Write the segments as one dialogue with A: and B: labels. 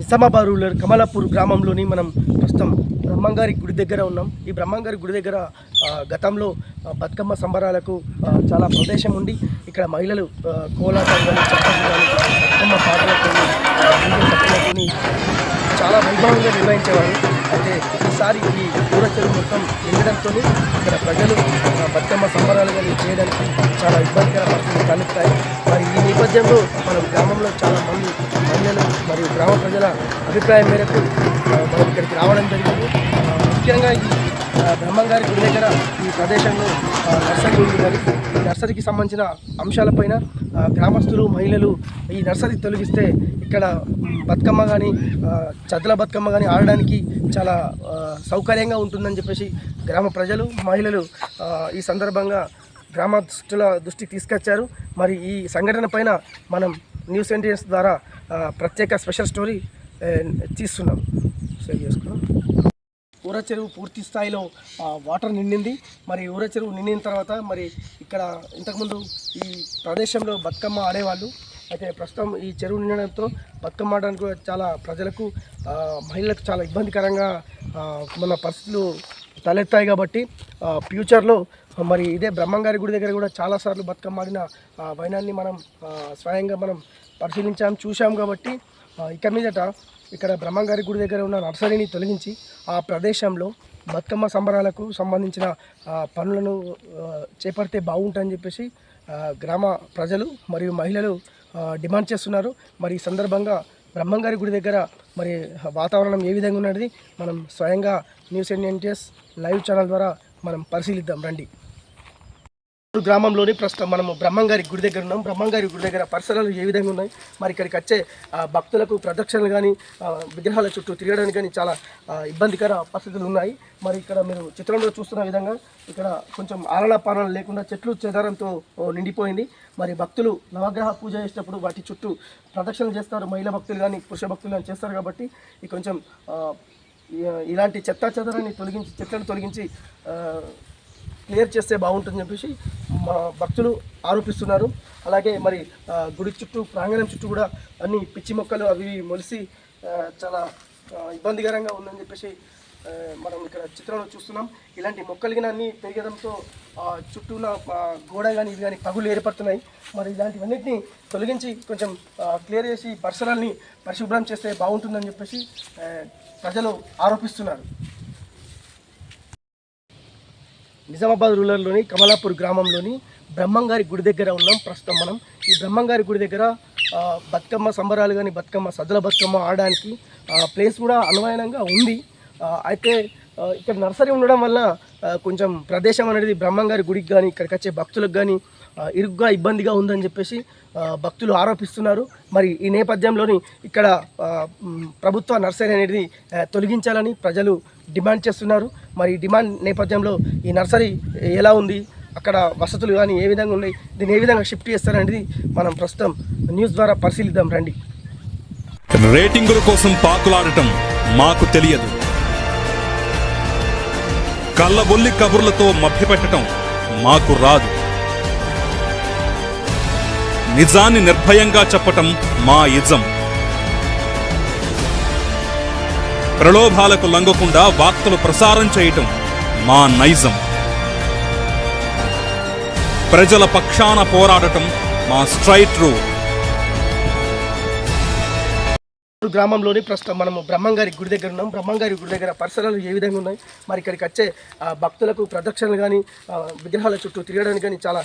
A: నిజామాబాద్ కమలాపూర్ గ్రామంలోని మనం ప్రస్తుతం బ్రహ్మంగారి గుడి దగ్గర ఉన్నాం. ఈ బ్రహ్మంగారి గుడి దగ్గర గతంలో బతుకమ్మ సంబరాలకు చాలా ప్రదేశం ఉండి ఇక్కడ మహిళలు కోలాటం బతుకమ్మ పాటలతో చాలా వైభవంగా నిర్వహించేవారు. అయితే ఈసారి ఈ పూల చెరువు మొత్తం నిండడంతో ఇక్కడ ప్రజలు బతుకమ్మ సంబరాలు కానీ చేయడానికి చాలా ఇబ్బందికర పరిస్థితులు కలుగుతాయి మరి ఈ నేపథ్యంలో మన గ్రామంలో చాలా మంది మహిళలు మరియు గ్రామ ప్రజల అభిప్రాయం మేరకు మనం ఇక్కడికి రావడం జరిగింది. ముఖ్యంగా ఈ బ్రహ్మం గారి గుడి దగ్గర ఈ ప్రదేశంలో నర్సరీ ఉంది మరి. ఈ నర్సరీకి సంబంధించిన అంశాలపైన గ్రామస్తులు మహిళలు ఈ నర్సరీ తొలగిస్తే ఇక్కడ బతుకమ్మ కానీ చదల బతుకమ్మ కానీ ఆడడానికి చాలా సౌకర్యంగా ఉంటుందని చెప్పేసి గ్రామ ప్రజలు మహిళలు ఈ సందర్భంగా గ్రామస్తుల దృష్టికి తీసుకొచ్చారు. మరి ఈ సంఘటన పైన మనం న్యూస్ ఇండియన్స్ ద్వారా ప్రత్యేక స్పెషల్ స్టోరీ తీస్తున్నాం. సేవ్ చేసుకున్నాం ఊర చెరువు పూర్తి స్థాయిలో వాటర్ నిండింది. మరి ఊర చెరువు నిండిన తర్వాత మరి ఇక్కడ ఇంతకుముందు ఈ ప్రదేశంలో బతుకమ్మ ఆడేవాళ్ళు. అయితే ప్రస్తుతం ఈ చెరువు నిండడంతో బతుకమ్మ ఆడడానికి కూడా చాలా ప్రజలకు మహిళలకు చాలా ఇబ్బందికరంగా మన పరిస్థితులు తలెత్తాయి కాబట్టి ఫ్యూచర్లో మరి ఇదే బ్రహ్మంగారి గుడి దగ్గర కూడా చాలాసార్లు బతుకమ్మ ఆడిన వైనాన్ని మనం స్వయంగా మనం పరిశీలించాం చూసాం కాబట్టి ఇక మీదట ఇక్కడ బ్రహ్మంగారి గుడి దగ్గర ఉన్న నర్సరీని తొలగించి ఆ ప్రదేశంలో బతుకమ్మ సంబరాలకు సంబంధించిన పనులను చేపడితే బాగుంటుందని చెప్పేసి గ్రామ ప్రజలు మరియు మహిళలు డిమాండ్ చేస్తున్నారు. మరి ఈ సందర్భంగా బ్రహ్మంగారి గుడి దగ్గర మరి వాతావరణం ఏ విధంగా ఉన్నది? మనం స్వయంగా న్యూస్ ఇండియన్ లైవ్ ఛానల్ ద్వారా మనం పరిశీలిద్దాం. రండి. గ్రామంలోని ప్రస్తుతం మనము బ్రహ్మంగారి గుడి దగ్గర ఉన్నాం. బ్రహ్మంగారి గుడి దగ్గర పరిసరాలు ఏ విధంగా ఉన్నాయి? మరి ఇక్కడికి వచ్చే ఆ, భక్తులకు ప్రదక్షిణలు కానీ విగ్రహాల చుట్టూ తిరగడానికి కానీ చాలా ఇబ్బందికర పరిస్థితులు ఉన్నాయి. మరి ఇక్కడ మీరు చిత్రంలో చూస్తున్న విధంగా ఇక్కడ కొంచెం ఆలన పాలన లేకుండా చెట్లు చెదారంతో నిండిపోయింది. మరి భక్తులు నవగ్రహ పూజ చేసేటప్పుడు వాటి చుట్టూ ప్రదక్షిణలు చేస్తారు. మహిళా భక్తులు కానీ పురుష భక్తులు కానీ చేస్తారు కాబట్టి ఇది కొంచెం ఇలాంటి చెత్త చెదరాన్ని తొలగించి చెట్లను తొలగించి క్లియర్ చేస్తే బాగుంటుందని చెప్పేసి మా భక్తులు ఆరోపిస్తున్నారు. అలాగే మరి గుడి చుట్టూ ప్రాంగణం చుట్టూ కూడా అన్ని పిచ్చి మొక్కలు అవి ఇవి మొలిసి చాలా ఇబ్బందికరంగా ఉందని చెప్పేసి మనం ఇక్కడ చిత్రంలో చూస్తున్నాం. ఇలాంటి మొక్కలు కానీ అన్ని పెరగడంతో చుట్టూ ఉన్న గోడ కానీ ఇవి కానీ పగులు ఏర్పడుతున్నాయి. మరి ఇలాంటివన్నిటిని తొలగించి కొంచెం క్లియర్ చేసి పరిసరాల్ని పరిశుభ్రం చేస్తే బాగుంటుందని చెప్పేసి ప్రజలు ఆరోపిస్తున్నారు. నిజామాబాద్ రూరల్లోని కమలాపూర్ గ్రామంలోని బ్రహ్మంగారి గుడి దగ్గర ఉన్నాం. ప్రస్తుతం మనం ఈ బ్రహ్మంగారి గుడి దగ్గర బతుకమ్మ సంబరాలు కానీ బతుకమ్మ సజ్జల బతుకమ్మ ఆడడానికి ప్లేస్ కూడా అనువైనంగా ఉంది. అయితే ఇక్కడ నర్సరీ ఉండడం వల్ల కొంచెం ప్రదేశం అనేది బ్రహ్మంగారి గుడికి కానీ ఇక్కడికి వచ్చే భక్తులకు కానీ ఇరుగ్గా ఇబ్బందిగా ఉందని చెప్పేసి భక్తులు ఆరోపిస్తున్నారు. మరి ఈ నేపథ్యంలోని ఇక్కడ ప్రభుత్వ నర్సరీ అనేది తొలగించాలని ప్రజలు డిమాండ్ చేస్తున్నారు. మరి డిమాండ్ నేపథ్యంలో ఈ నర్సరీ ఎలా ఉంది? అక్కడ వసతులు కానీ ఏ విధంగా ఉన్నాయి? దీన్ని ఏ విధంగా షిఫ్ట్ చేస్తారనేది మనం ప్రస్తుతం న్యూస్ ద్వారా పరిశీలిద్దాం. రండి.
B: రేటింగుల కోసం పాకులాడటం మాకు తెలియదు. కళ్ళబొల్లి కబుర్లతో మభ్యపెట్టడం మాకు రాదు. నిజాన్ని నిర్భయంగా చెప్పటం మా ఇజం. ప్రలోభాలకు లంగకుండా వార్తలు ప్రసారం చేయటం మా నైజం. ప్రజల పక్షాన పోరాడటం మా స్ట్రైట్ రూట్.
A: గ్రామంలోని ప్రస్తుతం మనము బ్రహ్మంగారి గుడి దగ్గర ఉన్నాం. బ్రహ్మంగారి గుడి దగ్గర పరిసరాలు ఏ విధంగా ఉన్నాయి? మరి ఇక్కడికి వచ్చే భక్తులకు ప్రదక్షిణలు కానీ విగ్రహాల చుట్టూ తిరగడానికి కానీ చాలా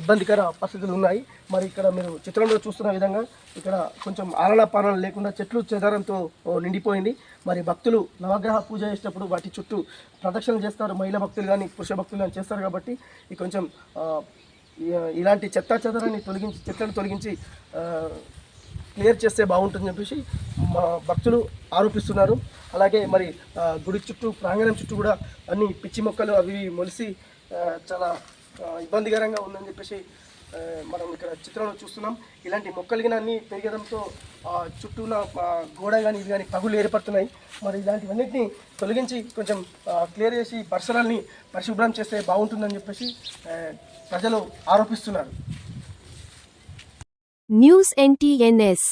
A: ఇబ్బందికర పరిస్థితులు ఉన్నాయి. మరి ఇక్కడ మీరు చిత్రంలో చూస్తున్న విధంగా ఇక్కడ కొంచెం ఆలన పాలన లేకుండా చెట్లు చెదారంతో నిండిపోయింది. మరి భక్తులు నవగ్రహ పూజ చేసేటప్పుడు వాటి చుట్టూ ప్రదక్షిణలు చేస్తారు. మహిళా భక్తులు కానీ పురుష భక్తులు కానీ చేస్తారు కాబట్టి ఇది కొంచెం ఇలాంటి చెత్త చెదరాన్ని తొలగించి చెట్లను తొలగించి క్లియర్ చేస్తే బాగుంటుందని చెప్పేసి మా భక్తులు ఆరోపిస్తున్నారు. అలాగే మరి గుడి చుట్టూ ప్రాంగణం చుట్టూ కూడా అన్ని పిచ్చి మొక్కలు అవి ఇవి మొలిసి చాలా ఇబ్బందికరంగా ఉందని చెప్పేసి మనం ఇక్కడ చిత్రంలో చూస్తున్నాం. ఇలాంటి మొక్కలు కానీ అన్ని పెరగడంతో చుట్టూ ఉన్న గోడ కానీ ఇవి కానీ పగులు ఏర్పడుతున్నాయి. మరి ఇలాంటివన్నిటిని తొలగించి కొంచెం క్లియర్ చేసి పరిసరాల్ని పరిశుభ్రం చేస్తే బాగుంటుందని చెప్పేసి ప్రజలు ఆరోపిస్తున్నారు.
C: News NTNS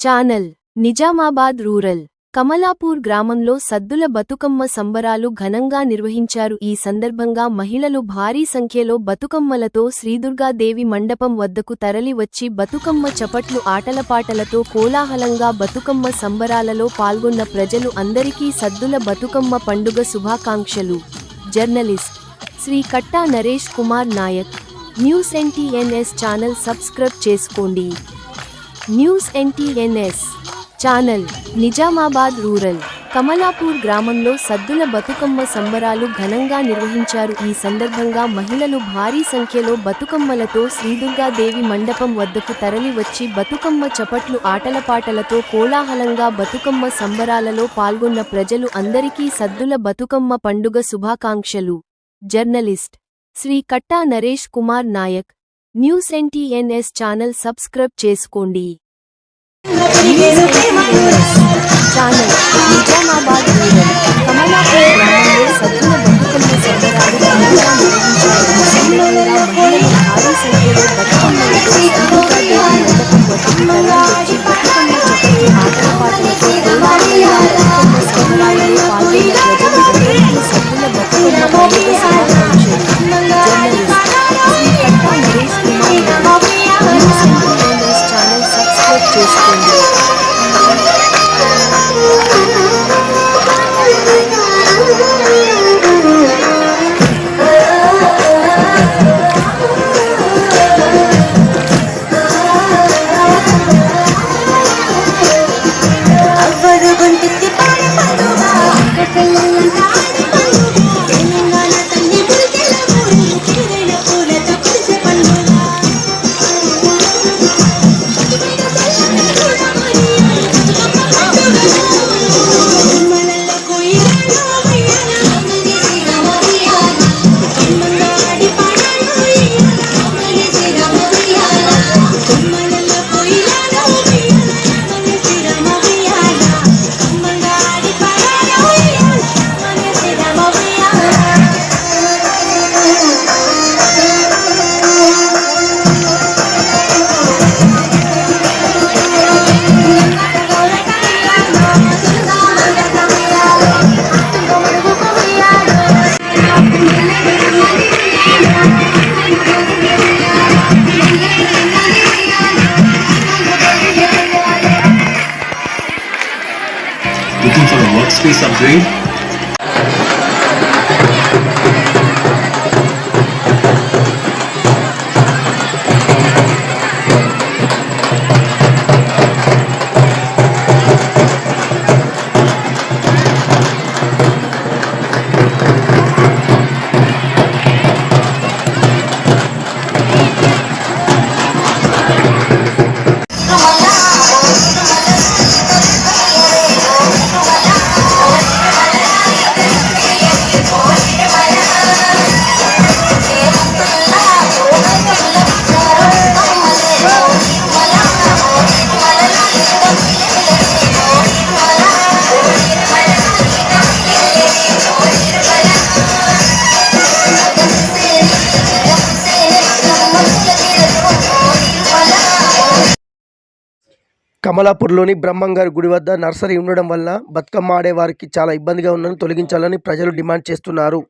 C: channel Nizamabad rural Kamalapur గ్రామంలో సద్దుల బతుకమ్మ సంబరాలు ఘనంగా నిర్వహించారు. ఈ సందర్భంగా మహిళలు భారీ సంఖ్యలో బతుకమ్మలతో శ్రీదుర్గాదేవి మండపం వద్దకు తరలివచ్చి బతుకమ్మ చపట్లు ఆటలపాటలతో కోలాహలంగా బతుకమ్మ సంబరాలలో పాల్గొన్న ప్రజలు అందరికీ సద్దుల బతుకమ్మ పండుగ శుభాకాంక్షలు. Journalist Shri Katta Naresh Kumar Naik news NTNS channel subscribe చేసుకోండి. News NTNS channel Nizamabad rural Kamalapur గ్రామంలో సద్దుల బతుకమ్మ సంబరాలు ఘనంగా నిర్వహించారు. ఈ సందర్భంగా మహిళలు భారీ సంఖ్యలో బతుకమ్మలతో శ్రీదుర్గాదేవి మండపం వద్దకు తరలి వచ్చి బతుకమ్మ చపట్లు ఆటలపాటలతో కోలాహలంగా బతుకమ్మ సంబరాలలో పాల్గొన్న ప్రజలు అందరికీ సద్దుల బతుకమ్మ పండుగ శుభాకాంక్షలు. Journalist Shri Katta Naresh Kumar Naik news NTNS channel subscribe చేసుకోండి. Channel Nizamabad rural
D: Looking for a workspace upgrade?
A: కమలాపూర్లోని బ్రహ్మంగారి గుడి వద్ద నర్సరీ ఉండడం వల్ల బతుకమ్మ ఆడేవారికి చాలా ఇబ్బందిగా ఉందని తొలగించాలని ప్రజలు డిమాండ్ చేస్తున్నారు.